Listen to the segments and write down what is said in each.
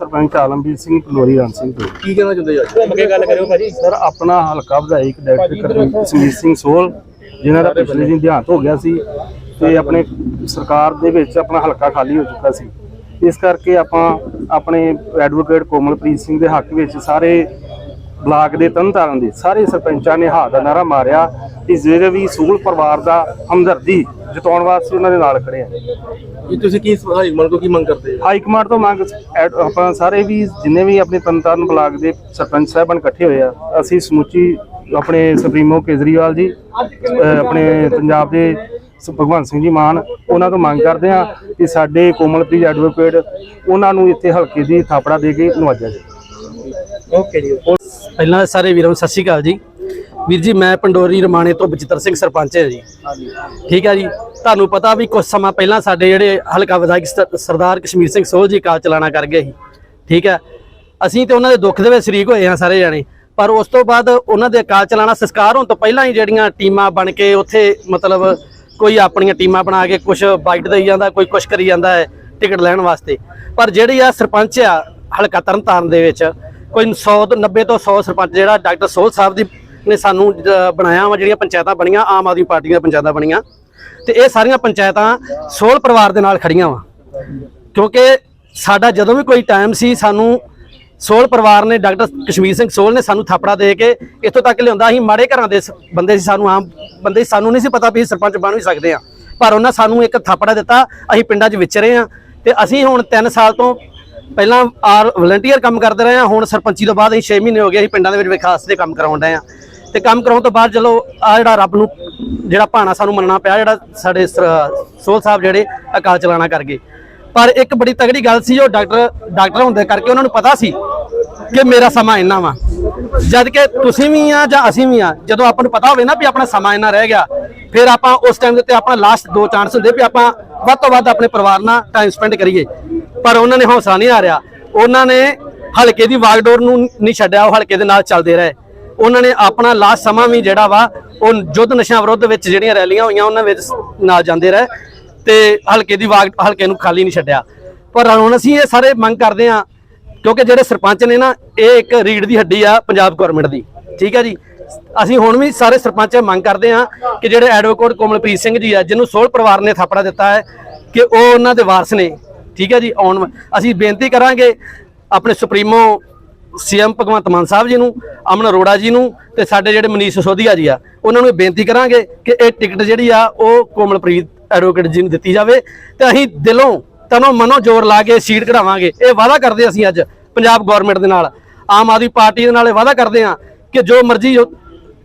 ਸਰਪੰਚ ਆਲਮਵੀਰ ਸਿੰਘ ਕਲੋਰੀ ਰਨ ਸਿੰਘ ਤੋਂ ਕੀ ਕਹਿਣਾ ਚਾਹੁੰਦੇ ਜੀ ਅੱਜ? ਅੱਗੇ ਗੱਲ ਕਰਿਓ ਭਾਜੀ। ਸਰ ਆਪਣਾ ਹਲਕਾ ਵਿਧਾਇਕ ਡਾਕਟਰ ਕਰਮਜੀਤ ਸਿੰਘ ਸਿੰਘ ਸੋਲ ਜਿਨ੍ਹਾਂ ਦਾ ਪਿਛਲੇ ਦਿਨ ਦੇਹਾਂਤ ਹੋ ਗਿਆ ਸੀ ਤੇ ਆਪਣੇ ਸਰਕਾਰ ਦੇ ਵਿੱਚ ਆਪਣਾ ਹਲਕਾ ਖਾਲੀ ਹੋ ਚੁੱਕਾ ਸੀ। ਇਸ ਕਰਕੇ ਆਪਾਂ ਆਪਣੇ ਐਡਵੋਕੇਟ ਕੋਮਲਪ੍ਰੀਤ ਸਿੰਘ ਦੇ ਹੱਕ ਵਿੱਚ ਸਾਰੇ ਬਲਾਕ ਦੇ ਤਰਨਤਾਰਨ ਦੇ ਸਾਰੇ ਸਰਪੰਚਾਂ ਨੇ ਹਾਥ ਦਾ ਨਾਰਾ ਮਾਰਿਆ। ਕਿ ਜਿਹੜੇ ਵੀ ਸੂਲ ਪਰਿਵਾਰ ਦਾ ਹਮਦਰਦੀ ਜਤਾਉਣ ਵਾਸਤੇ ਉਹਨਾਂ ਦੇ ਨਾਲ ਖੜੇ ਆ। ਇਹ ਤੁਸੀਂ ਕੀ ਹਾਈ ਮੰਨ ਕੋ ਕੀ ਮੰਗ ਕਰਦੇ ਹਾਈ ਕਮਾਂਡ ਤੋਂ ਮੰਗ ਐਡ- ਆਪਾਂ ਸਾਰੇ ਵੀ ਜਿੰਨੇ ਵੀ ਆਪਣੇ ਤਰਨਤਾਰਨ ਬਲਾਕ ਦੇ ਸਰਪੰਚ ਸਾਹਿਬਾਨ ਇਕੱਠੇ ਹੋਏ ਆ ਅਸੀਂ ਸਮੁੱਚੀ ਆਪਣੇ ਸੁਪਰੀਮੋ ਕੇਜਰੀਵਾਲ ਜੀ ਅਹ ਆਪਣੇ ਪੰਜਾਬ ਦੇ ਸ- ਭਗਵੰਤ ਸਿੰਘ ਜੀ ਮਾਨ ਉਹਨਾਂ ਤੋਂ ਮੰਗ ਕਰਦੇ ਆ ਕਿ ਸਾਡੇ ਕੋਮਲਪ੍ਰੀਤ ਐਡਵੋਕੇਟ ਉਹਨਾਂ ਨੂੰ ਇੱਥੇ ਹਲਕੇ ਦੀ ਥਾਪੜਾ ਦੇ ਕੇ ਨਵਾਜਿਆ ਜਾਵੇ। ਓਕੇ ਜੀ ਪਹਿਲਾਂ ਤਾਂ ਸਾਰੇ ਵੀਰਾਂ ਨੂੰ ਸਤਿ ਸ਼੍ਰੀ ਅਕਾਲ ਜੀ। ਵੀਰ ਜੀ ਮੈਂ ਪੰਡੋਰੀ ਰਮਾਣੇ ਤੋਂ ਬਚਿੱਤਰ ਸਿੰਘ ਸਰਪੰਚ ਹਾਂ ਜੀ। ਠੀਕ ਹੈ ਜੀ। ਤੁਹਾਨੂੰ ਪਤਾ ਵੀ ਕੁਝ ਸਮਾਂ ਪਹਿਲਾਂ ਸਾਡੇ ਜਿਹੜੇ ਹਲਕਾ ਵਿਧਾਇਕ ਸ- ਸਰਦਾਰ ਕਸ਼ਮੀਰ ਸਿੰਘ ਸੋਲ ਜੀ ਕਾਲ ਚਲਾਣਾ ਕਰ ਗਏ ਸੀ। ਠੀਕ ਹੈ? ਅਸੀਂ ਤੇ ਉਹਨਾਂ ਦੇ ਦੁੱਖ ਦੇ ਵਿੱਚ ਸ਼ਰੀਕ ਹੋਏ ਹਾਂ ਸਾਰੇ ਜਾਣੇ। ਪਰ ਉਸ ਤੋਂ ਬਾਅਦ ਉਹਨਾਂ ਦੇ ਕਾਲ ਚਲਾਣਾ ਸੰਸਕਾਰ ਹੋਣ ਤੋਂ ਪਹਿਲਾਂ ਹੀ ਜਿਹੜੀਆਂ ਟੀਮਾਂ ਬਣ ਕੇ ਉੱਥੇ ਮਤਲਬ ਕੋਈ ਆਪਣੀਆਂ ਟੀਮਾਂ ਬਣਾ ਕੇ ਕੁਝ ਬਾਈਟ ਦੇਈ ਜਾਂਦਾ, ਕੋਈ ਕੁਝ ਕਰੀ ਜਾਂਦਾ ਹੈ ਟਿਕਟ ਲੈਣ ਵਾਸਤੇ। ਪਰ ਜਿਹੜੀ ਆ ਸਰਪੰਚ ਆ ਹਲਕਾ ਤਰਨਤਾਰਨ ਦੇ ਵਿੱਚ, ਕੋਈ 100 ਤੋਂ 90 ਤੋਂ 100 ਸਰਪੰਚ ਜਿਹੜਾ ਡਾਕਟਰ ਸੋਹਲ ਸਾਹਿਬ ਦੀ ਨੇ ਸਾਨੂੰ ਬਣਾਇਆ ਵਾ, ਜਿਹੜੀਆਂ ਪੰਚਾਇਤਾਂ ਬਣੀਆਂ, ਆਮ ਆਦਮੀ ਪਾਰਟੀ ਦੀਆਂ ਪੰਚਾਇਤਾਂ ਬਣੀਆਂ। ਤੇ ਇਹ ਸਾਰੀਆਂ ਪੰਚਾਇਤਾਂ ਸੋਲ ਪਰਿਵਾਰ ਦੇ ਨਾਲ ਖੜੀਆਂ ਵਾ। ਕਿਉਂਕਿ ਸਾਡਾ ਜਦੋਂ ਵੀ ਕੋਈ ਟਾਈਮ ਸੀ ਸਾਨੂੰ ਸੋਲ ਪਰਿਵਾਰ ਨੇ ਡਾਕਟਰ ਕਸ਼ਮੀਰ ਸਿੰਘ ਸੋਲ ਨੇ ਸਾਨੂੰ ਥਾਪੜਾ ਦੇ ਕੇ ਇੱਥੋਂ ਤੱਕ ਲਿਆਉਂਦਾ ਅਸੀਂ ਮਾੜੇ ਘਰਾਂ ਦੇ ਸ- ਬੰਦੇ ਸੀ ਸਾਨੂੰ ਆਮ ਬੰਦੇ ਸੀ, ਸਾਨੂੰ ਨਹੀਂ ਸੀ ਪਤਾ ਵੀ ਅਸੀਂ ਸਰਪੰਚ ਬਣ ਵੀ ਸਕਦੇ ਆ ਪਰ ਉਹਨਾਂ ਸਾਨੂੰ ਇੱਕ ਥਾਪੜਾ ਦਿੱਤਾ ਅਸੀਂ ਪਿੰਡਾਂ 'ਚ ਵਿਚਰੇ ਆ ਤੇ ਅਸੀਂ ਹੁਣ 3 ਸਾਲ ਤੋਂ ਪਹਿਲਾਂ ਆਰ ਵਲੰਟੀਅਰ ਕੰਮ ਕਰਦੇ ਰਹੇ ਆ ਹੁਣ ਸਰਪੰਚੀ ਤੋਂ ਬਾਅਦ ਅਸੀਂ 6 ਮਹੀਨੇ ਹੋ ਗਏ ਅਸੀਂ ਪਿੰਡਾਂ ਦੇ ਵਿੱਚ ਵਿਕਾਸ ਦੇ ਕੰਮ ਕਰਾਉਣ ਡਏ ਆ ਤੇ ਕੰਮ ਕਰਾਉਣ ਤੋਂ ਬਾਅਦ ਚਲੋ ਆ ਜਿਹੜਾ ਰੱਬ ਨੂੰ, ਜਿਹੜਾ ਭਾਣਾ ਸਾਨੂੰ ਮੰਨਣਾ ਪਿਆ, ਜਿਹੜਾ ਸਾਡੇ ਸੋਲ ਸਾਹਿਬ ਜਿਹੜੇ ਅਕਾਲ ਚਲਾਣਾ ਕਰ ਗਏ। ਪਰ ਇੱਕ ਬੜੀ ਤਗੜੀ ਗੱਲ ਸੀ, ਉਹ ਡਾਕਟਰ ਡਾਕਟਰ ਹੁੰਦੇ ਕਰਕੇ ਉਹਨਾਂ ਨੂੰ ਪਤਾ ਸੀ ਕਿ ਮੇਰਾ ਸਮਾਂ ਇੰਨਾ ਵਾ। ਜਦ ਕਿ ਤੁਸੀਂ ਵੀ ਆ ਜਾਂ ਅਸੀਂ ਵੀ ਆ, ਜਦੋਂ ਆਪਾਂ ਨੂੰ ਪਤਾ ਹੋਵੇ ਨਾ ਵੀ ਆਪਣਾ ਸਮਾਂ ਇੰਨਾ ਰਹਿ ਗਿਆ, ਫਿਰ ਆਪਾਂ ਉਸ ਟਾਈਮ ਦੇ ਉੱਤੇ ਆਪਣਾ ਲਾਸਟ ਦੋ ਚਾਂਸ ਹੁੰਦੇ ਵੀ ਆਪਾਂ ਵੱਧ ਤੋਂ ਵੱਧ ਆਪਣੇ ਪਰਿਵਾਰ ਨਾਲ ਟਾਈਮ ਸਪੈਂਡ ਕਰੀਏ। ਪਰ ਉਹਨਾਂ ਨੇ ਹੌਸਲਾ ਨਹੀਂ ਹਾਰਿਆ। ਉਹਨਾਂ ਨੇ ਹਲਕੇ ਦੀ ਵਾਗਡੋਰ ਨੂੰ, ਨਹੀਂ ਛੱਡਿਆ, ਉਹ ਹਲਕੇ ਦੇ ਨਾਲ ਚੱਲਦੇ ਰਹੇ। ਉਹਨਾਂ ਨੇ ਆਪਣਾ ਲਾਸਟ ਸਮਾਂ ਵੀ ਜਿਹੜਾ ਵਾ, ਉਹ ਯੁੱਧ ਨਸ਼ਾ ਵਿਰੁੱਧ ਵਿੱਚ ਜਿਹੜੀਆਂ ਰੈਲੀਆਂ ਹੋਈਆਂ, ਉਹਨਾਂ ਵਿੱਚ ਨਾਲ ਜਾਂਦੇ ਰਹੇ ਤੇ ਹਲਕੇ ਦੀ ਵਾਗ, ਹਲਕੇ ਨੂੰ ਖਾਲੀ ਨਹੀਂ ਛੱਡਿਆ। ਪਰ ਹੁਣ ਅਸੀਂ ਇਹ ਸਾਰੇ ਮੰਗ ਕਰਦੇ ਆ ਕਿਉਂਕਿ ਜਿਹੜੇ ਸਰਪੰਚ ਨੇ ਨਾ, ਇਹ ਇੱਕ ਰੀੜ ਦੀ ਹੱਡੀ ਆ ਪੰਜਾਬ ਗਵਰਨਮੈਂਟ ਦੀ, ਠੀਕ ਹੈ ਜੀ? ਅਸੀਂ ਹੁਣ ਵੀ ਸਾਰੇ ਸਰਪੰਚ ਮੰਗ ਕਰਦੇ ਆ ਕਿ ਜਿਹੜੇ ਐਡਵੋਕੇਟ ਕੋਮਲਪ੍ਰੀਤ ਸਿੰਘ ਜੀ ਆ, ਜਿਹਨੂੰ ਸੋਲ ਪਰਿਵਾਰ ਨੇ ਥਾਪੜਾ ਦਿੱਤਾ ਹੈ, ਕਿ ਉਹ ਉਹਨਾਂ ਦੇ ਵਾਰਸ ਨੇ, ਠੀਕ ਹੈ ਜੀ? ਆਉਣ ਅਸੀਂ ਬੇਨਤੀ ਕਰਾਂਗੇ, ਆਪਣੇ ਸੁਪਰੀਮੋ ਸੀਐਮ ਭਗਵੰਤ ਮਾਨ ਸਾਹਿਬ ਜੀ ਨੂੰ, ਅਮਨ ਅਰੋੜਾ ਜੀ ਨੂੰ ਤੇ ਸਾਡੇ ਜਿਹੜੇ ਮਨੀਸ਼ ਸਿਸੋਦੀਆ ਜੀ ਆ, ਉਹਨਾਂ ਨੂੰ ਬੇਨਤੀ ਕਰਾਂਗੇ ਕਿ ਇਹ ਟਿਕਟ ਜਿਹੜੀ ਆ, ਉਹ ਕੋਮਲਪ੍ਰੀਤ ਐਡਵੋਕੇਟ ਜੀ ਨੂੰ ਦਿੱਤੀ ਜਾਵੇ ਤੇ ਅਸੀਂ ਦਿਲੋਂ ਤਨੋਂ ਮਨੋਂ ਜ਼ੋਰ ਲਾ ਕੇ ਸੀਟ ਕਢਾਵਾਂਗੇ। ਇਹ ਵਾਅਦਾ ਕਰਦੇ ਅਸੀਂ ਅੱਜ ਪੰਜਾਬ ਗਵਰਨਮੈਂਟ ਦੇ ਨਾਲ। ਆਮ ਆਦਮੀ ਪਾਰਟੀ ਦੇ ਨਾਲ ਇਹ ਵਾਅਦਾ ਕਰਦੇ ਹਾਂ ਕਿ ਜੋ ਮਰਜ਼ੀ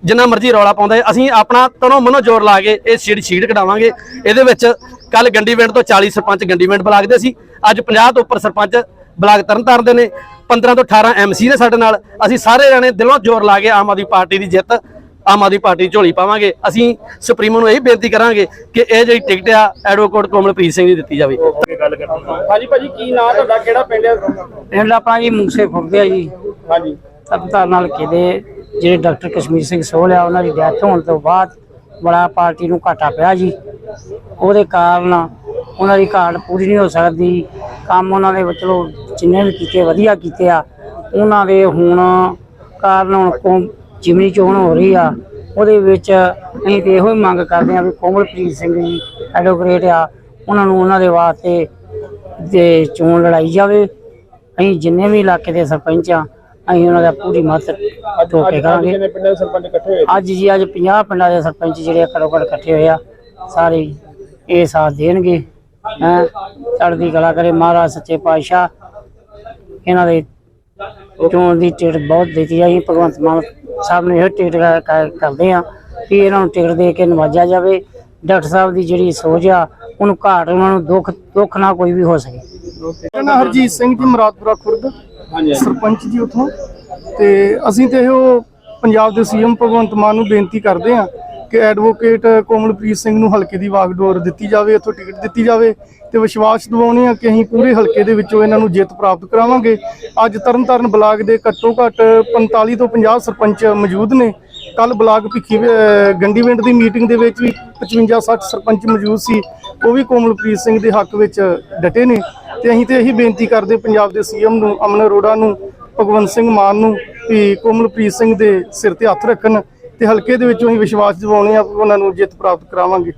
ਜਿੰਨਾ ਮਰਜ਼ੀ ਰੌਲਾ ਪਾਉਂਦਾ ਹੈ, ਅਸੀਂ ਆਪਣਾ ਤਨੋਂ ਮਨੋਂ ਜ਼ੋਰ ਲਾ ਕੇ ਇਹ ਸੀਟ ਸੀਟ ਕਢਾਵਾਂਗੇ। ਇਹਦੇ ਵਿੱਚ ਕੱਲ ਗੰਡੀਵਿੰਡ ਤੋਂ 40 ਸਰਪੰਚ ਗੰਡੀਵਿੰਡ ਬਲਾਕ ਦੇ ਸੀ। ਅੱਜ 50 ਤੋਂ ਉੱਪਰ ਸਰਪੰਚ ਬਲਾਕ ਤਰਨਤਾਰਨ ਦੇ ਨੇ। 15 ਤੋਂ 18 ਐਮਸੀ ਨੇ ਸਾਡੇ ਨਾਲ। ਅਸੀਂ ਸਾਰੇ ਜਣੇ ਦਿਲੋਂ ਜ਼ੋਰ ਲਾ ਕੇ ਆਮ ਆਦਮੀ ਪਾਰਟੀ ਦੀ ਜਿੱਤ ਆਮ ਆਦਮੀ ਪਾਰਟੀ ਝੋਲੀ ਪਾਵਾਂਗੇ। ਅਸੀਂ ਸੁਪਰੀਮੋ ਨੂੰ ਇਹ ਬੇਨਤੀ ਕਰਾਂਗੇ ਕਿ ਇਹ ਜਿਹੜੀ ਟਿਕਟ ਆ ਐਡਵੋਕੇਟ ਕੋਮਲਪ੍ਰੀਤ ਸਿੰਘ ਦੀ ਦਿੱਤੀ ਜਾਵੇ। ਹਾਂਜੀ ਭਾਜੀ ਕੀ ਨਾਂ ਤੁਹਾਡਾ? ਕਿਹੜਾ ਪਿੰਡ ਹੈ ਪਿੰਡ ਆਪਣਾ ਜੀ ਮੂਸੇ ਖੁਰਦੇ ਆ ਜੀ। ਹਾਂਜੀ। ਤਰਨਤਾਰਨ ਨਾਲ ਕਿਦੇ ਜਿਹੜੇ ਡਾਕਟਰ ਕਸ਼ਮੀਰ ਸਿੰਘ ਸੋਹਲ ਆ ਉਹਨਾਂ ਦੀ ਡੈਥ ਹੋਣ ਤੋਂ ਬਾਅਦ ਬੜਾ ਪਾਰਟੀ ਨੂੰ ਘਾਟਾ ਪਿਆ ਜੀ। ਉਹਦੇ ਕਾਰਨ ਉਹਨਾਂ ਦੀ ਘਾਟ ਪੂਰੀ ਨਹੀਂ ਹੋ ਸਕਦੀ। ਕੰਮ ਉਹਨਾਂ ਦੇ ਚਲੋ ਜਿੰਨੇ ਵੀ ਕੀਤੇ ਵਧੀਆ ਕੀਤੇ ਆ। ਉਹਨਾਂ ਦੇ ਹੁਣ ਕਾਰਨ ਹੁਣ ਕੌਮ ਜਿਮਨੀ ਚੋਣ ਹੋ ਰਹੀ ਆ। ਉਹਦੇ ਵਿੱਚ ਅਸੀਂ ਤੇ ਇਹੋ ਹੀ ਮੰਗ ਕਰਦੇ ਆ ਵੀ ਕੋਮਲਪ੍ਰੀਤ ਸਿੰਘ ਜੀ ਐਡਵੋਕੇਟ ਆ ਉਹਨਾਂ ਨੂੰ ਉਹਨਾਂ ਦੇ ਵਾਸਤੇ ਦੇ ਚੋਣ ਲੜਾਈ ਜਾਵੇ। ਅਸੀਂ ਜਿੰਨੇ ਵੀ ਇਲਾਕੇ ਦੇ ਸਰਪੰਚ ਆ ਅਸੀਂ ਉਹਨਾਂ ਦਾ ਪੂਰੀ ਮਦਦ ਕਰਾਂਗੇ। ਸਰਪੰਚ ਇਕੱਠੇ ਹੋਏ? ਅੱਜ ਜੀ ਅੱਜ 50 ਪਿੰਡਾਂ ਦੇ ਸਰਪੰਚ ਜਿਹੜੇ ਘੱਟੋ ਘੱਟ ਇਕੱਠੇ ਹੋਏ ਆ। ਸਾਰੇ ਇਹ ਸਾਥ ਦੇਣਗੇ। ਹੈ? ਚੜ੍ਹਦੀ ਕਲਾ ਕਰੇ ਮਹਾਰਾਜ ਸੱਚੇ ਪਾਤਸ਼ਾਹ। ਇਹਨਾਂ ਦੇ ਚੋਣ ਦੀ ਟਿਕਟ ਬਹੁਤ ਦਿੱਤੀ ਆ। ਜੀ ਭਗਵੰਤ ਮਾਨ ਸਾਹਿਬ ਨੇ ਇਹ ਟਿਕਟ ਕਰਦੇ ਆ ਕਿ ਇਹਨਾਂ ਨੂੰ ਟਿਕਟ ਦੇ ਕੇ ਨਵਾਜਿਆ ਜਾਵੇ। ਡਾਕਟਰ ਸਾਹਿਬ ਦੀ ਜਿਹੜੀ ਸੋਚ ਆ ਉਹਨੂੰ ਘਾਟ ਉਹਨਾਂ ਨੂੰ ਦੁੱਖ ਦੁੱਖ ਨਾ ਕੋਈ ਵੀ ਹੋ ਸਕੇ। ਨਾਮ ਹਰਜੀਤ ਸਿੰਘ ਜੀ ਮੁਰਾਦਪੁਰਾ ਖੁਰਦ। ਹਾਂਜੀ। ਸਰਪੰਚ ਜੀ ਉਥੋਂ। ਤੇ ਅਸੀਂ ਤੇ ਇਹੋ ਪੰਜਾਬ ਦੇ ਸੀਐਮ ਭਗਵੰਤ ਮਾਨ ਨੂੰ ਬੇਨਤੀ ਕਰਦੇ ਹਾਂ ਕਿ ਐਡਵੋਕੇਟ ਕੋਮਲਪ੍ਰੀਤ ਸਿੰਘ ਨੂੰ ਹਲਕੇ ਦੀ ਵਾਗਡੋਰ ਦਿੱਤੀ ਜਾਵੇ ਇੱਥੋਂ ਟਿਕਟ ਦਿੱਤੀ ਜਾਵੇ ਤੇ ਵਿਸ਼ਵਾਸ ਦਿਵਾਉਣੇ ਹਾਂ ਕਿ ਅਸੀਂ ਪੂਰੇ ਹਲਕੇ ਦੇ ਵਿੱਚੋਂ ਇਹਨਾਂ ਨੂੰ ਜਿੱਤ ਪ੍ਰਾਪਤ ਕਰਾਵਾਂਗੇ। ਅੱਜ ਤਰਨਤਾਰਨ ਬਲਾਕ ਦੇ ਘੱਟੋ ਘੱਟ 45 ਤੋਂ 50 ਸਰਪੰਚ ਮੌਜੂਦ ਨੇ। ਕੱਲ ਬਲਾਕ ਭਿੱਖੀ, ਅਹ ਗੰਡੀਵਿੰਡ ਦੀ ਮੀਟਿੰਗ ਦੇ ਵਿੱਚ ਵੀ 55 60 ਸਰਪੰਚ ਮੌਜੂਦ ਸੀ। ਉਹ ਵੀ ਕੋਮਲਪ੍ਰੀਤ ਸਿੰਘ ਦੇ ਹੱਕ ਵਿੱਚ ਡਟੇ ਨੇ। ਤੇ ਅਸੀਂ ਤੇ ਇਹੀ ਬੇਨਤੀ ਕਰਦੇ ਪੰਜਾਬ ਦੇ ਸੀਐਮ ਨੂੰ, ਅਮਨ ਅਰੋੜਾ ਨੂੰ, ਭਗਵੰਤ ਸਿੰਘ ਮਾਨ ਨੂੰ ਵੀ ਕੋਮਲਪ੍ਰੀਤ ਸਿੰਘ ਦੇ ਸਿਰ ਤੇ ਹੱਥ ਰੱਖਣ। ਤੇ ਹਲਕੇ ਦੇ ਵਿੱਚੋਂ ਹੀ ਵਿਸ਼ਵਾਸ ਦਿਵਾਉਣੇ ਆ, ਉਹਨਾਂ ਨੂੰ ਜਿੱਤ ਪ੍ਰਾਪਤ ਕਰਾਵਾਂਗੇ।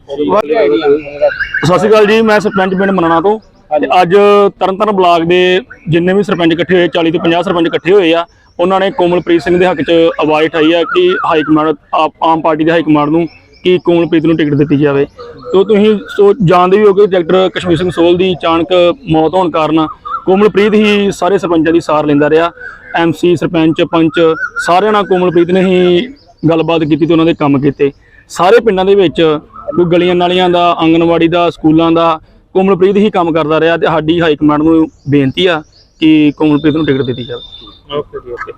ਸਤਿ ਸ਼੍ਰੀ ਅਕਾਲ ਜੀ, ਮੈਂ ਸਰਪੰਚ ਪਿੰਡ ਮਨਾਣਾ ਤੋਂ। ਤੇ ਅੱਜ ਤਰਨਤਾਰਨ ਬਲਾਕ ਦੇ ਜਿੰਨੇ ਵੀ ਸਰਪੰਚ ਇਕੱਠੇ ਹੋਏ 40 ਤੋਂ 50 ਸਰਪੰਚ ਇਕੱਠੇ ਹੋਏ ਆ, ਉਹਨਾਂ ਨੇ ਕੋਮਲਪ੍ਰੀਤ ਸਿੰਘ ਦੇ ਹੱਕ 'ਚ ਆਵਾਜ਼ ਉਠਾਈ ਆ ਕਿ high command, AAP- Aam party ਦੇ ਹਾਈ ਕਮਾਂਡ ਨੂੰ ਕਿ ਕੋਮਲਪ੍ਰੀਤ ਨੂੰ ਟਿਕਟ ਦਿੱਤੀ ਜਾਵੇ। ਤੋ ਤੁਸੀਂ ਸੋ ਜਾਣਦੇ ਵੀ ਹੋ ਕਿ ਡਾਕਟਰ ਕਸ਼ਮੀਰ ਸਿੰਘ ਸੋਲ ਦੀ ਅਚਾਨਕ ਮੌਤ ਹੋਣ ਕਾਰਨ ਕੋਮਲਪ੍ਰੀਤ ਹੀ ਸਾਰੇ ਸਰਪੰਚਾਂ ਦੀ ਸਾਰ ਲੈਂਦਾ ਰਿਹਾ। ਐਮਸੀ ਸਰਪੰਚ, ਪੰਚ, ਸਾਰਿਆਂ ਨਾਲ ਕੋਮਲਪ੍ਰੀਤ ਨੇ ਹੀ ਗੱਲਬਾਤ ਕੀਤੀ ਤੇ ਉਹਨਾਂ ਦੇ ਕੰਮ ਕੀਤੇ। ਸਾਰੇ ਪਿੰਡਾਂ ਦੇ ਵਿੱਚ ਕੋਈ ਗਲੀਆਂ ਨਾਲੀਆਂ ਦਾ ਆਂਗਨਵਾੜੀ ਦਾ, ਸਕੂਲਾਂ ਦਾ, ਕੋਮਲਪ੍ਰੀਤ ਹੀ ਕੰਮ ਕਰਦਾ ਰਿਹਾ ਤੇ ਸਾਡੀ ਹਾਈ ਕਮਾਂਡ ਨੂੰ ਬੇਨਤੀ ਆ ਕਿ ਕੋਮਲਪ੍ਰੀਤ ਨੂੰ ਟਿਕਟ ਦਿੱਤੀ ਜਾਵੇ। ਓਕੇ ਜੀ, ਓਕੇ।